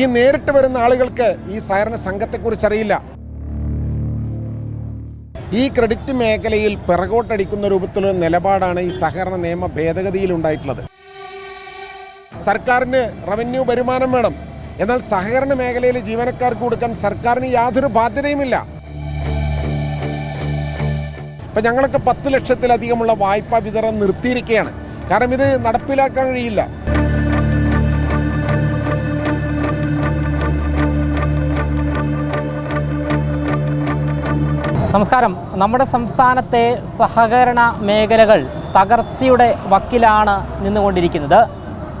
ഈ നേരിട്ട് വരുന്ന ആളുകൾക്ക് ഈ സഹകരണ സംഘത്തെക്കുറിച്ച് അറിയില്ല. ഈ ക്രെഡിറ്റ് മേഖലയിൽ പിറകോട്ടടിക്കുന്ന രൂപത്തിലുള്ള നിലപാടാണ് ഈ സഹകരണ നിയമ ഭേദഗതിയിൽ ഉണ്ടായിട്ടുള്ളത്. സർക്കാരിന് റവന്യൂ വരുമാനം വേണം. എന്നാൽ സഹകരണ മേഖലയിലെ ജീവനക്കാർക്ക് കൊടുക്കാൻ സർക്കാരിന് യാതൊരു ബാധ്യതയുമില്ല. ഇപ്പൊ ഞങ്ങളൊക്കെ പത്ത് ലക്ഷത്തിലധികമുള്ള വായ്പാ വിതരണം നിർത്തിയിരിക്കുകയാണ്. കാരണം ഇത് നടപ്പിലാക്കാൻ കഴിയില്ല. നമസ്കാരം. നമ്മുടെ സംസ്ഥാനത്തെ സഹകരണ മേഖലകൾ തകർച്ചയുടെ വക്കിലാണ് നിന്നുകൊണ്ടിരിക്കുന്നത്.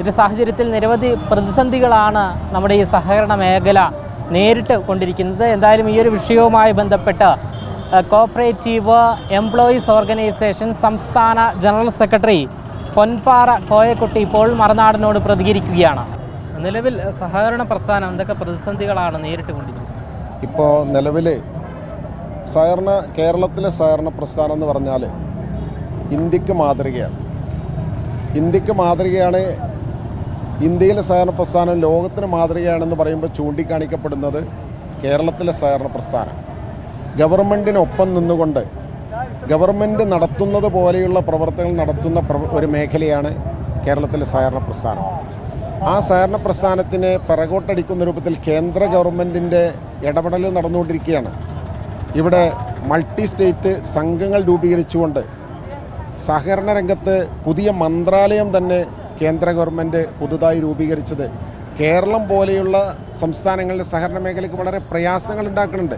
ഒരു സാഹചര്യത്തിൽ നിരവധി പ്രതിസന്ധികളാണ് നമ്മുടെ ഈ സഹകരണ മേഖല നേരിട്ട് കൊണ്ടിരിക്കുന്നത്. എന്തായാലും ഈ ഒരു വിഷയവുമായി ബന്ധപ്പെട്ട് കോപ്പറേറ്റീവ് എംപ്ലോയീസ് ഓർഗനൈസേഷൻ സംസ്ഥാന ജനറൽ സെക്രട്ടറി പൊൻപാറ കോയക്കുട്ടി ഇപ്പോൾ മറുനാടിനോട് പ്രതികരിക്കുകയാണ്. നിലവിൽ സഹകരണ പ്രസ്ഥാനം എന്തൊക്കെ പ്രതിസന്ധികളാണ് നേരിട്ട് കൊണ്ടിരിക്കുന്നത്? ഇപ്പോൾ നിലവിൽ സഹകരണ കേരളത്തിലെ സഹകരണ പ്രസ്ഥാനം എന്ന് പറഞ്ഞാൽ ഇന്ത്യയ്ക്ക് മാതൃകയാണ്. ഇന്ത്യയ്ക്ക് മാതൃകയാണ് ഇന്ത്യയിലെ സഹകരണ പ്രസ്ഥാനം ലോകത്തിന് മാതൃകയാണെന്ന് പറയുമ്പോൾ ചൂണ്ടിക്കാണിക്കപ്പെടുന്നത് കേരളത്തിലെ സഹകരണ പ്രസ്ഥാനം. ഗവൺമെന്റിനൊപ്പം നിന്നുകൊണ്ട് ഗവൺമെന്റ് നടത്തുന്നത് പോലെയുള്ള പ്രവർത്തനങ്ങൾ നടത്തുന്ന ഒരു മേഖലയാണ് കേരളത്തിലെ സഹകരണ പ്രസ്ഥാനം. ആ സഹകരണ പ്രസ്ഥാനത്തിന് പിറകോട്ടടിക്കുന്ന രൂപത്തിൽ കേന്ദ്ര ഗവൺമെന്റിന്റെ ഇടപെടൽ നടന്നുകൊണ്ടിരിക്കുകയാണ്. ഇവിടെ മൾട്ടി സ്റ്റേറ്റ് സംഘങ്ങൾ രൂപീകരിച്ചുകൊണ്ട് സഹകരണ രംഗത്ത് പുതിയ മന്ത്രാലയം തന്നെ കേന്ദ്ര ഗവൺമെന്റ് പുതുതായി രൂപീകരിച്ചത്. കേരളം പോലെയുള്ള സംസ്ഥാനങ്ങളുടെ സഹകരണ മേഖലയ്ക്ക് വളരെ പ്രയാസങ്ങൾ ഉണ്ടാക്കുന്നുണ്ട്.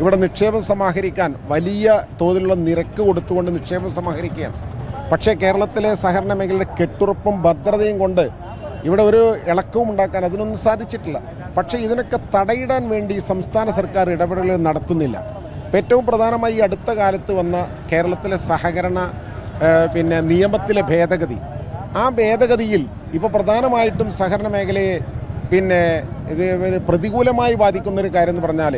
ഇവിടെ നിക്ഷേപം സമാഹരിക്കാൻ വലിയ തോതിലുള്ള നിരക്ക് കൊടുത്തുകൊണ്ട് നിക്ഷേപം സമാഹരിക്കുകയാണ്. പക്ഷേ കേരളത്തിലെ സഹകരണ മേഖലയുടെ കെട്ടുറപ്പും ഭദ്രതയും കൊണ്ട് ഇവിടെ ഒരു ഇളക്കവും ഉണ്ടാക്കാൻ അതിനൊന്നും സാധിച്ചിട്ടില്ല. പക്ഷേ ഇതിനൊക്കെ തടയിടാൻ വേണ്ടി സംസ്ഥാന സർക്കാർ ഇടപെടലുകൾ നടത്തുന്നില്ല. ഏറ്റവും പ്രധാനമായി അടുത്ത കാലത്ത് വന്ന കേരളത്തിലെ സഹകരണ പിന്നെ നിയമത്തിലെ ഭേദഗതി. ആ ഭേദഗതിയിൽ ഇപ്പോൾ പ്രധാനമായിട്ടും സഹകരണ മേഖലയെ പിന്നെ പ്രതികൂലമായി ബാധിക്കുന്നൊരു കാര്യം എന്ന് പറഞ്ഞാൽ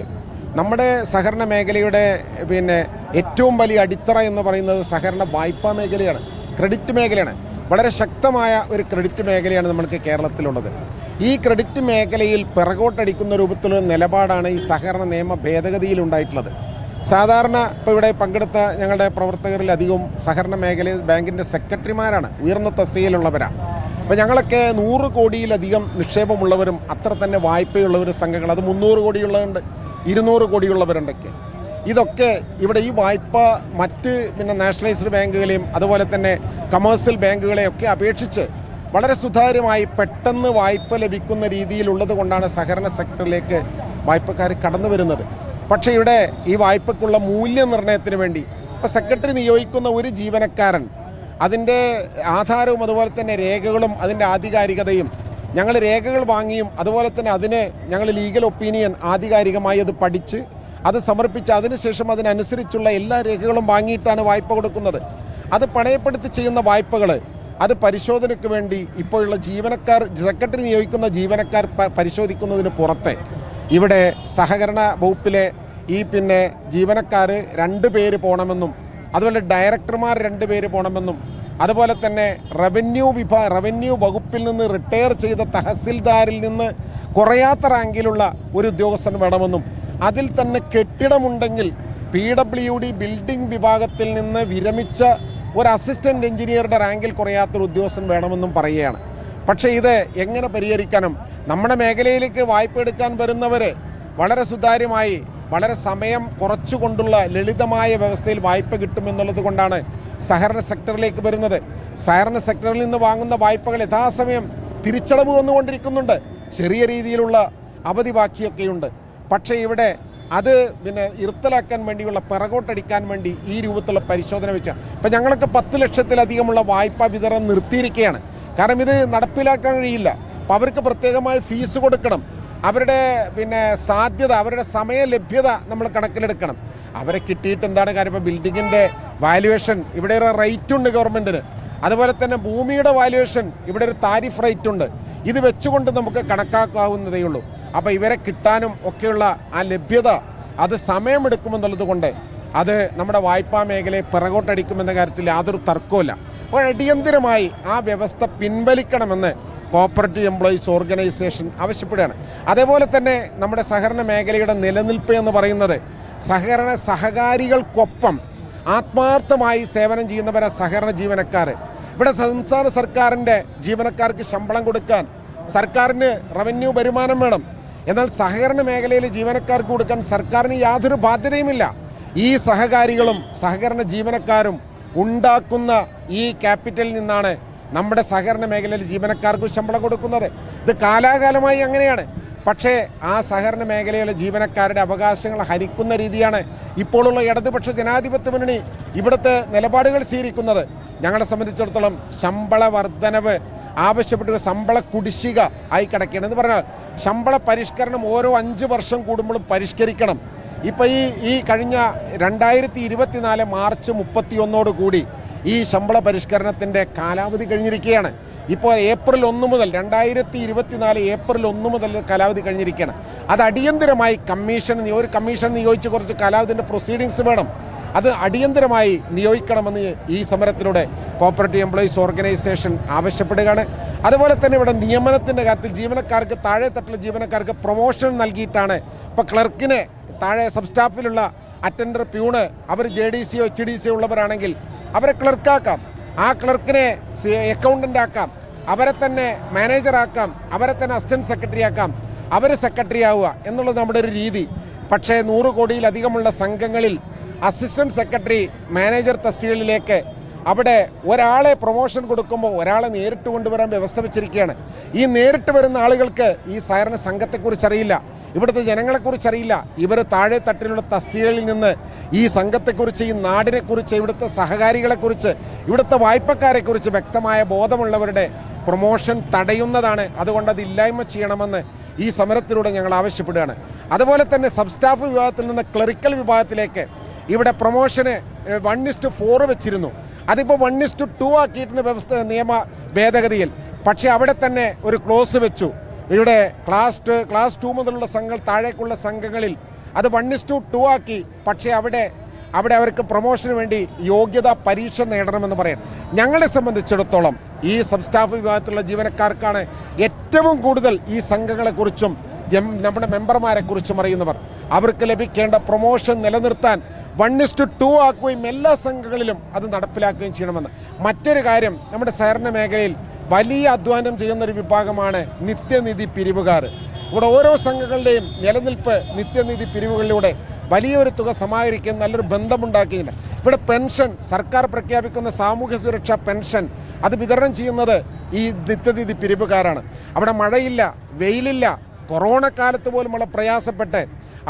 നമ്മുടെ സഹകരണ മേഖലയുടെ പിന്നെ ഏറ്റവും വലിയ അടിത്തറ എന്ന് പറയുന്നത് സഹകരണ വായ്പാ മേഖലയാണ് ക്രെഡിറ്റ് മേഖലയാണ്. വളരെ ശക്തമായ ഒരു ക്രെഡിറ്റ് മേഖലയാണ് നമ്മൾക്ക് കേരളത്തിലുള്ളത്. ഈ ക്രെഡിറ്റ് മേഖലയിൽ പിറകോട്ടടിക്കുന്ന രൂപത്തിലുള്ള നിലപാടാണ് ഈ സഹകരണ നിയമ ഭേദഗതിയിൽ ഉണ്ടായിട്ടുള്ളത്. സാധാരണ ഇപ്പോൾ ഇവിടെ പങ്കെടുത്ത ഞങ്ങളുടെ പ്രവർത്തകരിൽ അധികവും സഹകരണ മേഖലയിൽ ബാങ്കിന്റെ സെക്രട്ടറിമാരാണ്. ഉയർന്ന തസ്തികയിലുള്ളവരാണ് അപ്പോൾ ഞങ്ങളൊക്കെ നൂറ് കോടിയിലധികം നിക്ഷേപമുള്ളവരും അത്ര തന്നെ വായ്പയുള്ളവരും സംഘങ്ങൾ. അത് മുന്നൂറ് കോടിയുള്ളതുണ്ട് ഇരുന്നൂറ് കോടിയുള്ളവരുണ്ടൊക്കെ. ഇതൊക്കെ ഇവിടെ ഈ വായ്പ മറ്റ് പിന്നെ നാഷണലൈസ്ഡ് ബാങ്കുകളെയും അതുപോലെ തന്നെ കമേഴ്സ്യൽ ബാങ്കുകളെയൊക്കെ അപേക്ഷിച്ച് വളരെ സുതാര്യമായി പെട്ടെന്ന് വായ്പ ലഭിക്കുന്ന രീതിയിലുള്ളത് കൊണ്ടാണ് സഹകരണ സെക്ടറിലേക്ക് വായ്പക്കാർ കടന്നു വരുന്നത്. പക്ഷേ ഇവിടെ ഈ വായ്പക്കുള്ള മൂല്യനിർണയത്തിന് വേണ്ടി ഇപ്പോൾ സെക്രട്ടറി നിയോഗിക്കുന്ന ഒരു ജീവനക്കാരൻ അതിന്റെ ആധാരവും അതുപോലെ തന്നെ രേഖകളും അതിന്റെ ആധികാരികതയും ഞങ്ങൾ രേഖകൾ വാങ്ങിയും അതുപോലെ തന്നെ അതിനെ ഞങ്ങൾ ലീഗൽ ഒപ്പീനിയൻ ആധികാരികമായി അത് പഠിച്ച് അത് സമർപ്പിച്ച് അതിനുശേഷം അതിനനുസരിച്ചുള്ള എല്ലാ രേഖകളും വാങ്ങിയിട്ടാണ് വായ്പ കൊടുക്കുന്നത്. അത് പണയപ്പെടുത്തി ചെയ്യുന്ന വായ്പകൾ അത് പരിശോധനയ്ക്ക് വേണ്ടി ഇപ്പോഴുള്ള ജീവനക്കാർ സെക്രട്ടറി നിയോഗിക്കുന്ന ജീവനക്കാർ പരിശോധിക്കുന്നതിന് പുറത്തെ ഇവിടെ സഹകരണ വകുപ്പിലെ ഈ പിന്നെ ജീവനക്കാർ രണ്ട് പേര് പോകണമെന്നും അതുപോലെ ഡയറക്ടർമാർ രണ്ട് പേര് പോകണമെന്നും അതുപോലെ തന്നെ റവന്യൂ വിഭാ റവന്യൂ വകുപ്പിൽ നിന്ന് റിട്ടയർ ചെയ്ത തഹസിൽദാരിൽ നിന്ന് കുറയാത്ത റാങ്കിലുള്ള ഒരു ഉദ്യോഗസ്ഥൻ വേണമെന്നും അതിൽ തന്നെ കെട്ടിടമുണ്ടെങ്കിൽ പി ഡബ്ല്യു ഡി ബിൽഡിംഗ് വിഭാഗത്തിൽ നിന്ന് വിരമിച്ച ഒരു അസിസ്റ്റന്റ് എഞ്ചിനീയറുടെ റാങ്കിൽ കുറയാത്തൊരു ഉദ്യോഗസ്ഥൻ വേണമെന്നും പറയുകയാണ്. പക്ഷേ ഇത് എങ്ങനെ പരിഹരിക്കാനും നമ്മുടെ മേഖലയിലേക്ക് വായ്പ എടുക്കാൻ വരുന്നവരെ വളരെ സുതാര്യമായി വളരെ സമയം കുറച്ചുകൊണ്ടുള്ള ലളിതമായ വ്യവസ്ഥയിൽ വായ്പ കിട്ടുമെന്നുള്ളത് കൊണ്ടാണ് സഹകരണ സെക്ടറിലേക്ക് വരുന്നത്. സഹകരണ സെക്ടറിൽ നിന്ന് വാങ്ങുന്ന വായ്പകൾ യഥാസമയം തിരിച്ചടവ് വന്നുകൊണ്ടിരിക്കുന്നുണ്ട്. ചെറിയ രീതിയിലുള്ള അവധി ബാക്കിയൊക്കെയുണ്ട്. പക്ഷേ ഇവിടെ അത് പിന്നെ ഇരുത്തലാക്കാൻ വേണ്ടിയുള്ള പിറകോട്ടടിക്കാൻ വേണ്ടി ഈ രൂപത്തിലുള്ള പരിശോധന വെച്ച ഇപ്പം ഞങ്ങളൊക്കെ പത്ത് ലക്ഷത്തിലധികമുള്ള വായ്പാ വിതരണം നിർത്തിയിരിക്കുകയാണ്. കാരണം ഇത് നടപ്പിലാക്കാൻ കഴിയില്ല. അപ്പം അവർക്ക് പ്രത്യേകമായി ഫീസ് കൊടുക്കണം. അവരുടെ പിന്നെ സാധ്യത അവരുടെ സമയ ലഭ്യത നമ്മൾ കണക്കിലെടുക്കണം. അവരെ കിട്ടിയിട്ട് എന്താണ് കാര്യം? ഇപ്പോൾ ബിൽഡിങ്ങിന്റെ വാല്യുവേഷൻ ഇവിടെ ഒരു റേറ്റ് ഉണ്ട് ഗവൺമെന്റിന് അതുപോലെ തന്നെ ഭൂമിയുടെ വാല്യുവേഷൻ ഇവിടെ ഒരു താരിഫ് റേറ്റ് ഉണ്ട്. ഇത് വെച്ചുകൊണ്ട് നമുക്ക് കണക്കാക്കാവുന്നതേ ഉള്ളൂ. അപ്പോൾ ഇവരെ കിട്ടാനും ഒക്കെയുള്ള ആ ലഭ്യത അത് സമയമെടുക്കുമെന്നുള്ളത് കൊണ്ട് അത് നമ്മുടെ വായ്പാ മേഖലയെ പിറകോട്ടടിക്കുമെന്ന കാര്യത്തിൽ യാതൊരു തർക്കവുമില്ല. അപ്പോൾ അടിയന്തിരമായി ആ വ്യവസ്ഥ പിൻവലിക്കണമെന്ന് കോപ്പറേറ്റീവ് എംപ്ലോയീസ് ഓർഗനൈസേഷൻ ആവശ്യപ്പെടുകയാണ്. അതേപോലെ തന്നെ നമ്മുടെ സഹകരണ മേഖലയുടെ നിലനിൽപ്പ് എന്ന് പറയുന്നത് സഹകരണ സഹകാരികൾക്കൊപ്പം ആത്മാർത്ഥമായി സേവനം ചെയ്യുന്നവരെ സഹകരണ ജീവനക്കാർ. ഇവിടെ സംസ്ഥാന സർക്കാരിന്റെ ജീവനക്കാർക്ക് ശമ്പളം കൊടുക്കാൻ സർക്കാരിന് റവന്യൂ വരുമാനം വേണം. എന്നാൽ സഹകരണ മേഖലയിലെ ജീവനക്കാർക്ക് കൊടുക്കാൻ സർക്കാരിന് യാതൊരു ബാധ്യതയുമില്ല. ഈ സഹകാരികളും സഹകരണ ജീവനക്കാരും ഉണ്ടാക്കുന്ന ഈ ക്യാപിറ്റലിൽ നിന്നാണ് നമ്മുടെ സഹകരണ മേഖലയിൽ ജീവനക്കാർക്ക് ശമ്പളം കൊടുക്കുന്നത്. ഇത് കാലാകാലമായി അങ്ങനെയാണ്. പക്ഷേ ആ സഹകരണ മേഖലയിലെ ജീവനക്കാരുടെ അവകാശങ്ങൾ ഹരിക്കുന്ന രീതിയാണ് ഇപ്പോഴുള്ള ഇടതുപക്ഷ ജനാധിപത്യ മുന്നണി ഇവിടുത്തെ നിലപാടുകൾ സ്വീകരിക്കുന്നത്. ഞങ്ങളെ സംബന്ധിച്ചിടത്തോളം ശമ്പള വർധനവ് ആവശ്യപ്പെട്ട് ശമ്പള കുടിശ്ശിക ആയി കിടക്കുകയാണ്. എന്ന് പറഞ്ഞാൽ ശമ്പള പരിഷ്കരണം ഓരോ അഞ്ച് വർഷം കൂടുമ്പോഴും പരിഷ്കരിക്കണം. ഇപ്പം ഈ ഈ കഴിഞ്ഞ രണ്ടായിരത്തി ഇരുപത്തിനാല് മാർച്ച് മുപ്പത്തിയൊന്നോട് കൂടി ഈ ശമ്പള പരിഷ്കരണത്തിന്റെ കാലാവധി കഴിഞ്ഞിരിക്കുകയാണ്. ഇപ്പോൾ ഏപ്രിൽ ഒന്ന് മുതൽ രണ്ടായിരത്തി ഇരുപത്തിനാല് ഏപ്രിൽ ഒന്ന് മുതൽ കാലാവധി കഴിഞ്ഞിരിക്കുകയാണ്. അത് അടിയന്തരമായി കമ്മീഷൻ ഒരു കമ്മീഷൻ നിയോഗിച്ച് കുറച്ച് കാലാവധിന്റെ പ്രൊസീഡിങ്സ് വേണം. അത് അടിയന്തരമായി നിയോഗിക്കണമെന്ന് ഈ സമരത്തിലൂടെ കോപ്പറേറ്റീവ് എംപ്ലോയീസ് ഓർഗനൈസേഷൻ ആവശ്യപ്പെടുകയാണ്. അതുപോലെ തന്നെ ഇവിടെ നിയമനത്തിന്റെ കാര്യത്തിൽ ജീവനക്കാർക്ക് താഴെ തട്ടിലെ ജീവനക്കാർക്ക് പ്രൊമോഷൻ നൽകിയിട്ടാണ് ഇപ്പോൾ ക്ലർക്കിനെ താഴെ സബ് സ്റ്റാഫിലുള്ള അറ്റൻഡർ പ്യൂണ് അവർ J D C O H D C O ഉള്ളവരാണെങ്കിൽ അവരെ ക്ലർക്കാക്കാം ആ ക്ലർക്കിനെ അക്കൗണ്ടന്റ് ആക്കാം. അവരെ തന്നെ മാനേജറാക്കാം അവരെ തന്നെ അസിസ്റ്റന്റ് സെക്രട്ടറി ആക്കാം. അവർ സെക്രട്ടറി ആവുക എന്നുള്ളത് നമ്മുടെ ഒരു രീതി. പക്ഷേ നൂറ് കോടിയിലധികമുള്ള സംഘങ്ങളിൽ അസിസ്റ്റന്റ് സെക്രട്ടറി മാനേജർ തസ്തികളിലേക്ക് അവിടെ ഒരാളെ പ്രൊമോഷൻ കൊടുക്കുമ്പോൾ ഒരാളെ നേരിട്ട് കൊണ്ടുവരാൻ വ്യവസ്ഥ വെച്ചിരിക്കുകയാണ് ഈ നേരിട്ട് വരുന്ന ആളുകൾക്ക് ഈ സഹകരണ സംഘത്തെക്കുറിച്ച് അറിയില്ല. ഇവിടുത്തെ ജനങ്ങളെക്കുറിച്ച് അറിയില്ല. ഇവർ താഴെ തട്ടിലുള്ള തസ്തികകളിൽ നിന്ന് ഈ സംഘത്തെക്കുറിച്ച് ഈ നാടിനെക്കുറിച്ച് ഇവിടുത്തെ സഹകാരികളെക്കുറിച്ച് ഇവിടുത്തെ വായ്പക്കാരെക്കുറിച്ച് വ്യക്തമായ ബോധമുള്ളവരുടെ പ്രൊമോഷൻ തടയുന്നതാണ്. അതുകൊണ്ട് അത് ഇല്ലായ്മ ചെയ്യണമെന്ന് ഈ സമരത്തിലൂടെ ഞങ്ങൾ ആവശ്യപ്പെടുകയാണ്. അതുപോലെ തന്നെ സബ് സ്റ്റാഫ് വിഭാഗത്തിൽ നിന്ന് ക്ലറിക്കൽ വിഭാഗത്തിലേക്ക് ഇവിടെ പ്രൊമോഷന് വൺ ഇസ്റ്റു ഫോർ വെച്ചിരുന്നു. അതിപ്പോൾ വൺ ഇസ്റ്റു ടു ആക്കിയിട്ടുണ്ട് വ്യവസ്ഥ നിയമ ഭേദഗതിയിൽ. പക്ഷേ അവിടെ തന്നെ ഒരു ക്ലോസ് വെച്ചു. ഇവിടെ ക്ലാസ് ടു ക്ലാസ് ടു മുതലുള്ള സംഘങ്ങൾ താഴേക്കുള്ള സംഘങ്ങളിൽ അത് വൺ ഇസ്റ്റു ടു ആക്കി. പക്ഷേ അവിടെ അവിടെ അവർക്ക് പ്രൊമോഷന് വേണ്ടി യോഗ്യതാ പരീക്ഷ നേടണമെന്ന് പറയാം. ഞങ്ങളെ സംബന്ധിച്ചിടത്തോളം ഈ സബ് സ്റ്റാഫ് വിഭാഗത്തിലുള്ള ജീവനക്കാർക്കാണ് ഏറ്റവും കൂടുതൽ ഈ സംഘങ്ങളെക്കുറിച്ചും നമ്മുടെ മെമ്പർമാരെക്കുറിച്ചും അറിയുന്നവർ. അവർക്ക് ലഭിക്കേണ്ട പ്രൊമോഷൻ നിലനിർത്താൻ വൺ ഇസ്റ്റു ടു ആക്കുകയും എല്ലാ സംഘങ്ങളിലും അത് നടപ്പിലാക്കുകയും ചെയ്യണമെന്ന്. മറ്റൊരു കാര്യം നമ്മുടെ സഹകരണ മേഖലയിൽ വലിയ അധ്വാനം ചെയ്യുന്ന ഒരു വിഭാഗമാണ് നിത്യനിധി പിരിവുകാർ. ഇവിടെ ഓരോ സംഘങ്ങളുടെയും നിലനിൽപ്പ് നിത്യനിധി പിരിവുകളിലൂടെ വലിയൊരു തുക സമാഹരിക്കുന്ന നല്ലൊരു ബന്ധമുണ്ടാക്കിയില്ല ഇവിടെ പെൻഷൻ സർക്കാർ പ്രഖ്യാപിക്കുന്ന സാമൂഹ്യ സുരക്ഷാ പെൻഷൻ അത് വിതരണം ചെയ്യുന്നത് ഈ നിത്യനിധി പിരിവുകാരാണ്. അവിടെ മഴയില്ല വെയിലില്ല കൊറോണ കാലത്ത് പോലുമുള്ള പ്രയാസപ്പെട്ട്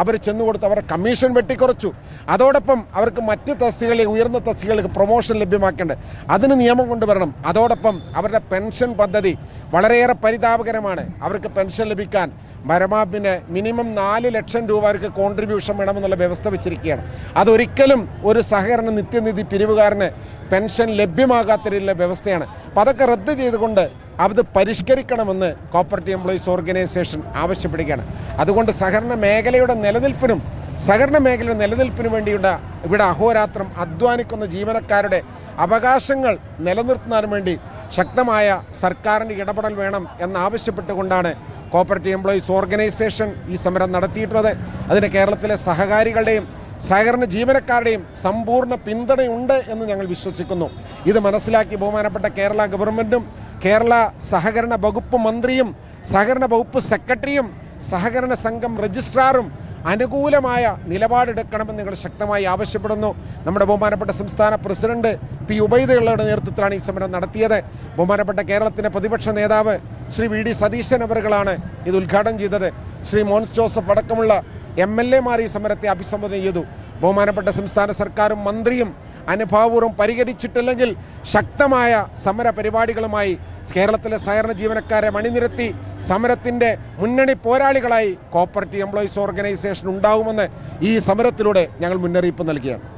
അവർ ചെന്നു കൊടുത്ത് അവരുടെ കമ്മീഷൻ വെട്ടിക്കുറച്ചു. അതോടൊപ്പം അവർക്ക് മറ്റ് തസ്തികളിൽ ഉയർന്ന തസ്തികൾക്ക് പ്രൊമോഷൻ ലഭ്യമാക്കേണ്ടത്. അതിന് നിയമം കൊണ്ടുവരണം. അതോടൊപ്പം അവരുടെ പെൻഷൻ പദ്ധതി വളരെയേറെ പരിതാപകരമാണ്. അവർക്ക് പെൻഷൻ ലഭിക്കാൻ പരമാപിന് മിനിമം നാല് ലക്ഷം രൂപ അവർക്ക് കോൺട്രിബ്യൂഷൻ വേണമെന്നുള്ള വ്യവസ്ഥ വെച്ചിരിക്കുകയാണ്. അതൊരിക്കലും ഒരു സഹകരണ നിത്യനിധി പിരിവുകാരന് പെൻഷൻ ലഭ്യമാകാത്ത രീതിയിലുള്ള വ്യവസ്ഥയാണ്. അപ്പോൾ അതൊക്കെ റദ്ദ് ചെയ്തുകൊണ്ട് അത് പരിഷ്കരിക്കണമെന്ന് കോപ്പറേറ്റീവ് എംപ്ലോയീസ് ഓർഗനൈസേഷൻ ആവശ്യപ്പെടുകയാണ്. അതുകൊണ്ട് സഹകരണ മേഖലയുടെ നിലനിൽപ്പിനും സഹകരണ മേഖലയുടെ നിലനിൽപ്പിനു വേണ്ടിയുള്ള ഇവിടെ അഹോരാത്രം അധ്വാനിക്കുന്ന ജീവനക്കാരുടെ അവകാശങ്ങൾ നിലനിർത്തുന്നതിന് വേണ്ടി ശക്തമായ സർക്കാരിന്റെ ഇടപെടൽ വേണം എന്നാവശ്യപ്പെട്ടുകൊണ്ടാണ് കോപ്പറേറ്റീവ് എംപ്ലോയീസ് ഓർഗനൈസേഷൻ ഈ സമരം നടത്തിയിട്ടുള്ളത്. അതിന് കേരളത്തിലെ സഹകാരികളുടെയും സഹകരണ ജീവനക്കാരുടെയും സമ്പൂർണ പിന്തുണയുണ്ട് എന്ന് ഞങ്ങൾ വിശ്വസിക്കുന്നു. ഇത് മനസ്സിലാക്കി ബഹുമാനപ്പെട്ട കേരള ഗവൺമെന്റും കേരള സഹകരണ വകുപ്പ് മന്ത്രിയും സഹകരണ വകുപ്പ് സെക്രട്ടറിയും സഹകരണ സംഘം രജിസ്ട്രാറും അനുകൂലമായ നിലപാടെടുക്കണമെന്ന് നിങ്ങൾ ശക്തമായി ആവശ്യപ്പെടുന്നു. നമ്മുടെ ബഹുമാനപ്പെട്ട സംസ്ഥാന പ്രസിഡന്റ് പി. ഉബൈദകളുടെ നേതൃത്വത്തിലാണ് ഈ സമരം നടത്തിയത്. ബഹുമാനപ്പെട്ട കേരളത്തിന്റെ പ്രതിപക്ഷ നേതാവ് ശ്രീ വി. ഡി. സതീശൻ അവറുകളാണ് ഇത് ഉദ്ഘാടനം ചെയ്തത്. ശ്രീ മോൻസ് ജോസഫ് അടക്കമുള്ള എം എൽ എമാർ ഈ സമരത്തെ അഭിസംബോധന ചെയ്തു. ബഹുമാനപ്പെട്ട സംസ്ഥാന സർക്കാരും മന്ത്രിയും അനുഭാവപൂർവം പരിഹരിച്ചിട്ടില്ലെങ്കിൽ ശക്തമായ സമര പരിപാടികളുമായി കേരളത്തിലെ സഹകരണ ജീവനക്കാരെ മണിനിരത്തി സമരത്തിന്റെ മുന്നണി പോരാളികളായി കോപ്പറേറ്റീവ് എംപ്ലോയീസ് ഓർഗനൈസേഷൻ ഉണ്ടാവുമെന്ന് ഈ സമരത്തിലൂടെ ഞങ്ങൾ മുന്നറിയിപ്പ് നൽകിയാണ്